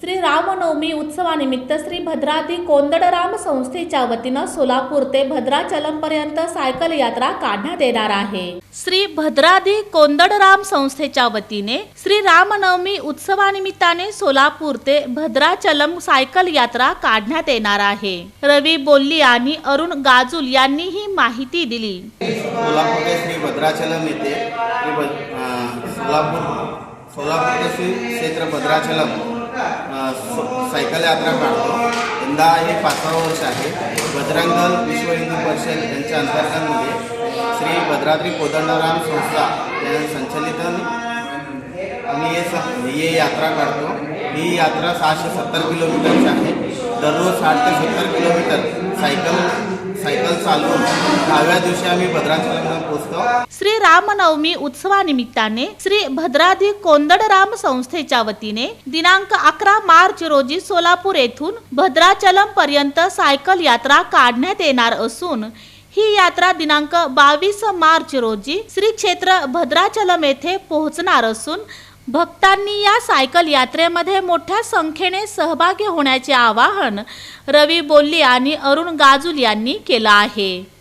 श्री रामनवमी उत्सवानिमित्त श्री भद्रादी कोंदडराम संस्थेच्या वतीनं सोलापूर ते भद्राचलम पर्यंत सायकल यात्रा काढण्यात येणार आहे. श्री भद्रादी कोंदडराम संस्थेच्या वतीने श्री रामनवमी उत्सवानिमित्ताने सोलापूर ते भद्राचलम सायकल यात्रा काढण्यात येणार आहे. रवी बोल्ली आणि अरुण गाजुल यांनी ही माहिती दिली. सोलापूर ते श्री भद्राचलम येथे सोलापूर सोलापूर ते श्री क्षेत्र भद्राचलम सायकल यात्रा काढतो. यंदा हे पाचवा वर्ष आहे. बजरंग दल विश्व हिंदू परिषद यांच्या अंतर्गतमध्ये श्री भद्राद्री कोदंडराम संस्था या संचलित आम्ही हे स ही यात्रा काढतो. ही यात्रा सहाशे सत्तर किलोमीटरची आहे. दररोज साठ ते सत्तर किलोमीटर सायकल सायकल चालवून दहाव्या दिवशी आम्ही भद्राचलमला पोहोचतो. श्री रामनवमी उत्सवानिमित्ताने श्री भद्राधी कोंदडराम संस्थेच्या वतीने दिनांक अकरा मार्च रोजी सोलापूर येथून भद्राचलम पर्यंत सायकल यात्रा काढण्यात येणार असून ही यात्रा दिनांक बावीस मार्च रोजी श्री क्षेत्र भद्राचलम येथे पोहोचणार असून भक्तांनी या सायकल यात्रेमध्ये मोठ्या संख्येने सहभागी होण्याचे आवाहन रवी बोल्ली आणि अरुण गाजुल यांनी केलं आहे.